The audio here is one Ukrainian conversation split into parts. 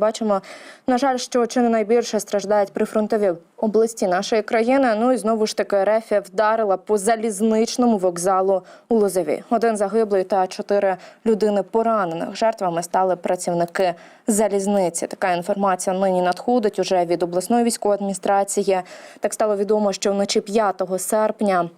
Бачимо, на жаль, що чи не найбільше страждають прифронтові області нашої країни. Ну і знову ж таки РФ вдарила по залізничному вокзалу у Лозові. Один загиблий та чотири людини поранених. Жертвами стали працівники залізниці. Така інформація нині надходить уже від обласної військової адміністрації. Так стало відомо, що вночі 5 серпня.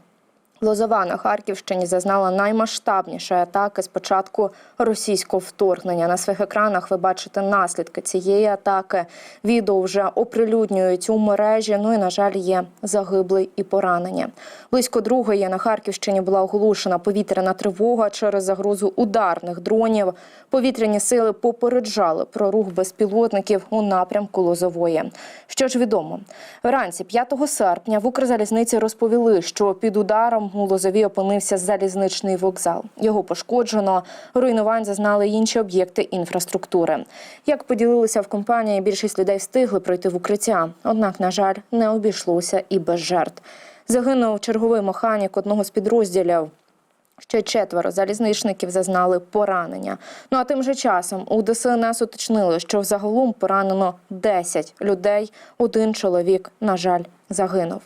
Лозова на Харківщині зазнала наймасштабнішої атаки з початку російського вторгнення. На своїх екранах ви бачите наслідки цієї атаки. Відео вже оприлюднюють у мережі. Ну і на жаль, є загиблий і поранені. Близько другої на Харківщині була оголошена повітряна тривога через загрозу ударних дронів. Повітряні сили попереджали про рух безпілотників у напрямку Лозової. Що ж відомо, вранці 5 серпня в Укрзалізниці розповіли, що під ударом у Лозові опинився залізничний вокзал. Його пошкоджено. Руйнувань зазнали інші об'єкти інфраструктури. Як поділилися в компанії, більшість людей встигли пройти в укриття. Однак, на жаль, не обійшлося і без жертв. Загинув черговий механік одного з підрозділів. Ще четверо залізничників зазнали поранення. Ну а тим же часом у ДСНС уточнили, що взагалом поранено 10 людей. Один чоловік, на жаль, загинув.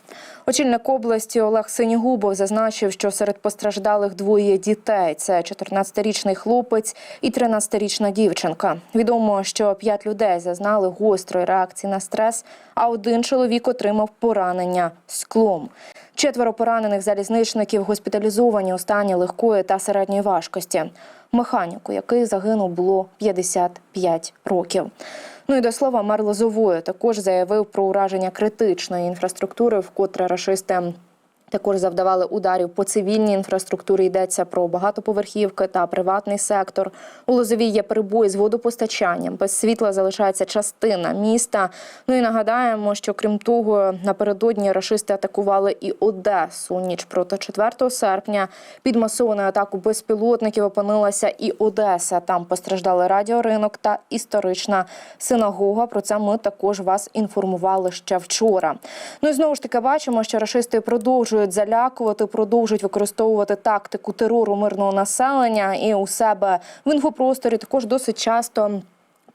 Очільник області Олег Синігубов зазначив, що серед постраждалих двоє дітей: це 14-річний хлопець і 13-річна дівчинка. Відомо, що п'ять людей зазнали гострої реакції на стрес, а один чоловік отримав поранення склом. Четверо поранених залізничників госпіталізовані у стані легкої та середньої важкості. Механіку, який загинув, було 55 років. Ну і до слова, мер Лозової також заявив про ураження критичної інфраструктури, вкотре рашисти також завдавали ударів по цивільній інфраструктурі. Йдеться про багатоповерхівки та приватний сектор. У Лозовій є перебої з водопостачанням. Без світла залишається частина міста. Ну і нагадаємо, що крім того, напередодні рашисти атакували і Одесу. Ніч проти 4 серпня під масованою атаку безпілотників опинилася і Одеса. Там постраждали радіоринок та історична синагога. Про це ми також вас інформували ще вчора. Ну і знову ж таки бачимо, що рашисти продовжують залякувати, продовжують використовувати тактику терору мирного населення і у себе в інфопросторі також досить часто.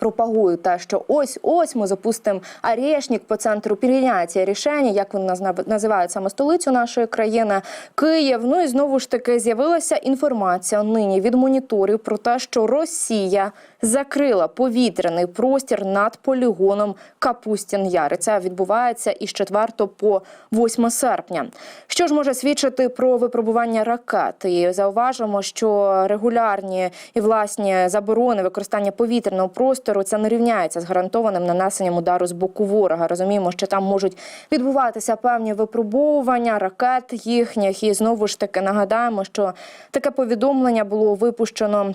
Пропагують те, що ось ось ми запустимо арешник по центру прийняття рішення, як вони називають саме столицю нашої країни, Київ. Ну і знову ж таки з'явилася інформація нині від моніторів про те, що Росія закрила повітряний простір над полігоном Капустін Яр. І Це відбувається із 4 по 8 серпня. Що ж може свідчити про випробування ракет? І зауважимо, що регулярні і власні заборони використання повітряного простору це не рівняється з гарантованим нанесенням удару з боку ворога. Розуміємо, що там можуть відбуватися певні випробовування ракет їхніх. І знову ж таки нагадаємо, що таке повідомлення було випущено.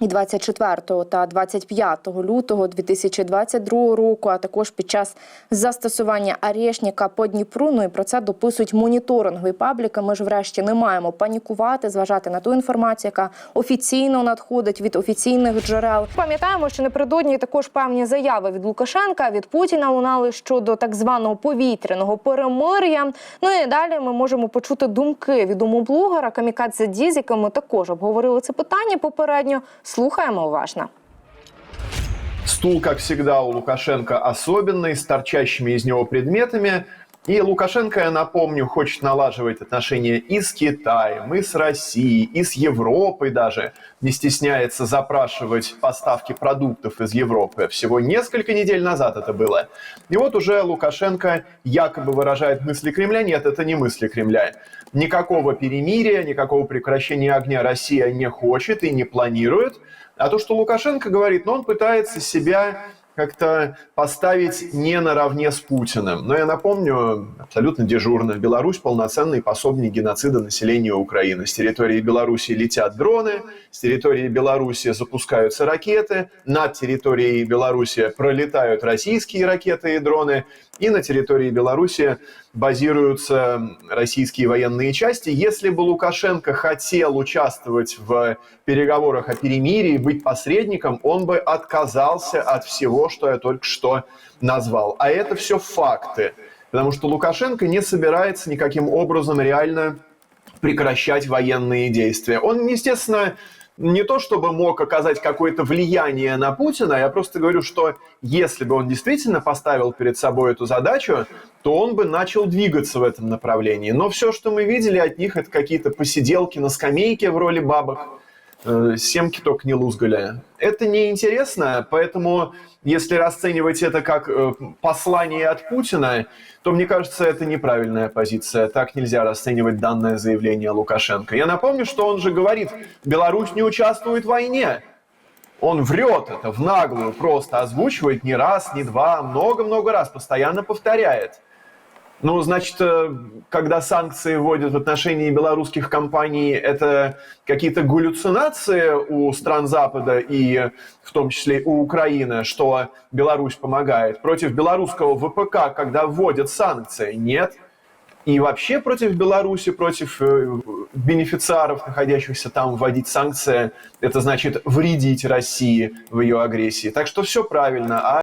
І 24 та 25 лютого 2022 року, а також під час застосування арешника по Дніпру. Ну і про це дописують моніторингові пабліки. Ми ж врешті не маємо панікувати, зважати на ту інформацію, яка офіційно надходить від офіційних джерел. Пам'ятаємо, що напередодні також певні заяви від Лукашенка від Путіна лунали щодо так званого повітряного перемир'я. Ну і далі ми можемо почути думки відомого блогера Камікадзе Діз, яким ми також обговорили це питання попередньо. Слухаємо уважно. Стул, как всегда, у Лукашенко особенный, с торчащими из него предметами. И Лукашенко, я напомню, хочет налаживать отношения и с Китаем, и с Россией, и с Европой даже. Не стесняется запрашивать поставки продуктов из Европы. Всего несколько недель назад это было. И вот уже Лукашенко якобы выражает мысли Кремля. Нет, это не мысли Кремля. Никакого перемирия, никакого прекращения огня Россия не хочет и не планирует. А то, что Лукашенко говорит, ну, он пытается себя как-то поставить не наравне с Путиным. Но я напомню, абсолютно дежурно, Беларусь полноценный пособник геноцида населения Украины. С территории Беларуси летят дроны, с территории Беларуси запускаются ракеты, над территорией Беларуси пролетают российские ракеты и дроны, и на территории Беларуси базируются российские военные части. Если бы Лукашенко хотел участвовать в переговорах о перемирии, быть посредником, он бы отказался от всего, что я только что назвал. А это все факты. Потому что Лукашенко не собирается никаким образом реально прекращать военные действия. Он, естественно, не то чтобы мог оказать какое-то влияние на Путина, я просто говорю, что если бы он действительно поставил перед собой эту задачу, то он бы начал двигаться в этом направлении. Но все, что мы видели от них, это какие-то посиделки на скамейке в роли бабок, семки только не лузгали. Это неинтересно, поэтому если расценивать это как э, послание от Путина, то, мне кажется, это неправильная позиция. Так нельзя расценивать данное заявление Лукашенко. Я напомню, что он же говорит, Беларусь не участвует в войне. Он врет это в наглую, просто озвучивает не раз, не два, много-много раз, постоянно повторяет. Ну, значит, э, когда санкции вводят в отношении белорусских компаний, это какие-то галлюцинации у стран Запада и в том числе у Украины, что Беларусь помогает. Против белорусского ВПК, когда вводят санкции, нет. И вообще против Беларуси, против э, бенефициаров, находящихся там, вводить санкции, это значит вредить России в ее агрессии. Так что все правильно. А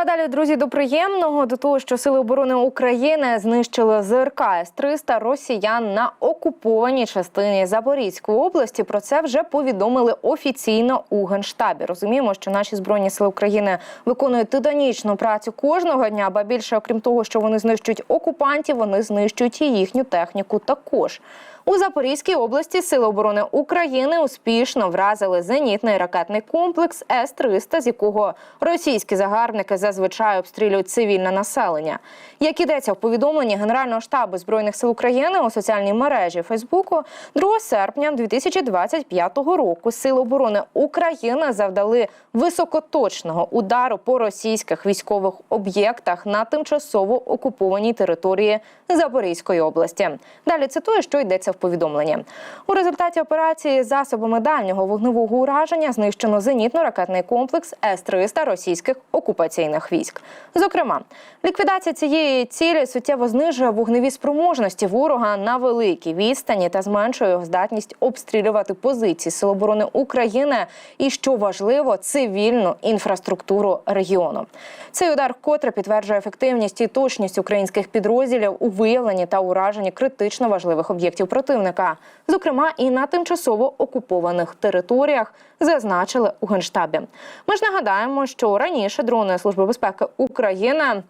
а далі, друзі, до приємного до того, що сили оборони України знищили ЗРК С-300 росіян на окупованій частині Запорізької області. Про це вже повідомили офіційно у генштабі. Розуміємо, що наші збройні сили України виконують титанічну працю кожного дня. Ба більше, окрім того, що вони знищують окупантів, вони знищують і їхню техніку також. У Запорізькій області Сили оборони України успішно вразили зенітний ракетний комплекс С-300, з якого російські загарбники зазвичай обстрілюють цивільне населення. Як ідеться в повідомленні Генерального штабу збройних сил України у соціальній мережі Фейсбуку, 2 серпня 2025 року Сили оборони України завдали високоточного удару по російських військових об'єктах на тимчасово окупованій території Запорізької області. Далі цитую, що йдеться в повідомленні. У результаті операції засобами дальнього вогневого ураження знищено зенітно-ракетний комплекс С-300 російських окупаційних військ. Зокрема, ліквідація цієї цілі суттєво знижує вогневі спроможності ворога на великій відстані та зменшує його здатність обстрілювати позиції Сил оборони України і, що важливо, цивільну інфраструктуру регіону. Цей удар вкотре підтверджує ефективність і точність українських підрозділів у виявленні та ураженні критично важливих об'єктів противника, зокрема і на тимчасово окупованих територіях, зазначили у генштабі. Ми ж нагадаємо, що раніше дрони Служби безпеки України.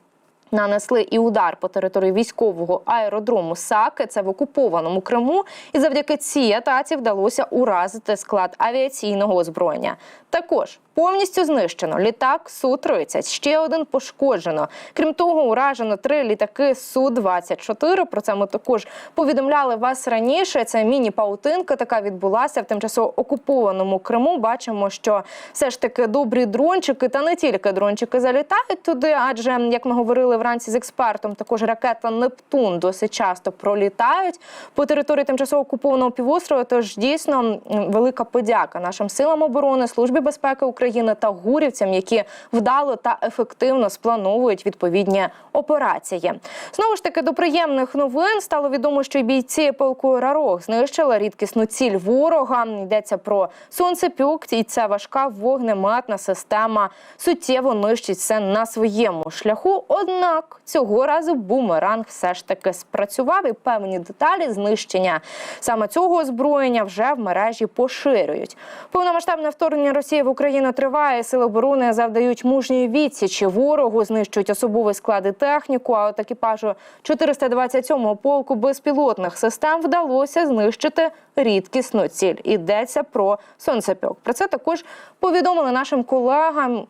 Нанесли і удар по території військового аеродрому Саки, це в окупованому Криму, і завдяки цій атаці вдалося уразити склад авіаційного озброєння. Також повністю знищено літак су 30 ще один пошкоджено. Крім того, уражено три літаки су 24 Про це ми також повідомляли вас раніше. Це міні-паутинка, така відбулася в тимчасово окупованому Криму. Бачимо, що все ж таки добрі дрончики, та не тільки дрончики залітають туди, адже як ми говорили вранці з експертом, також ракета Нептун досить часто пролітають по території тимчасово окупованого півострова. Тож дійсно велика подяка нашим силам оборони, службі безпеки України та гурівцям, які вдало та ефективно сплановують відповідні операції. Знову ж таки, до приємних новин стало відомо, що й бійці полку Рарог знищили рідкісну ціль ворога. Йдеться про сонцепюк, і це важка вогнеметна система. Суттєво нищить все на своєму шляху. Однак цього разу бумеранг все ж таки спрацював і певні деталі знищення саме цього озброєння вже в мережі поширюють. Повномасштабне вторгнення Росії в Україну триває. Сили оборони завдають мужньої відсічі ворогу, знищують особовий склад і техніку. А от екіпажу 427-го полку безпілотних систем вдалося знищити рідкісну ціль. Йдеться про сонцепьок. Про це також повідомили нашим колегам.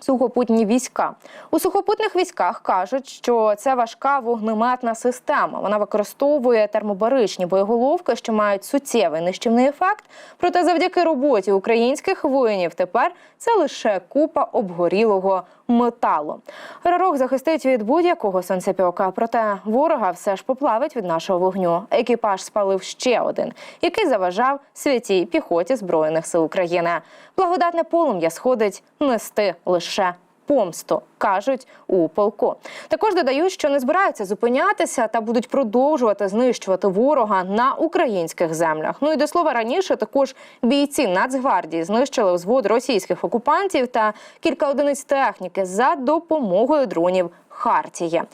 Сухопутні війська у сухопутних військах кажуть, що це важка вогнеметна система. Вона використовує термобаричні боєголовки, що мають суттєвий нищівний ефект. Проте, завдяки роботі українських воїнів, тепер це лише купа обгорілого металу. Рарок захистить від будь-якого сонцепіока, проте ворога все ж поплавить від нашого вогню. Екіпаж спалив ще один, який заважав святій піхоті збройних сил України. Благодатне полум'я сходить нести лише. Помсту кажуть у полку. Також додають, що не збираються зупинятися та будуть продовжувати знищувати ворога на українських землях. Ну і до слова раніше також бійці Нацгвардії знищили взвод російських окупантів та кілька одиниць техніки за допомогою дронів Хартії.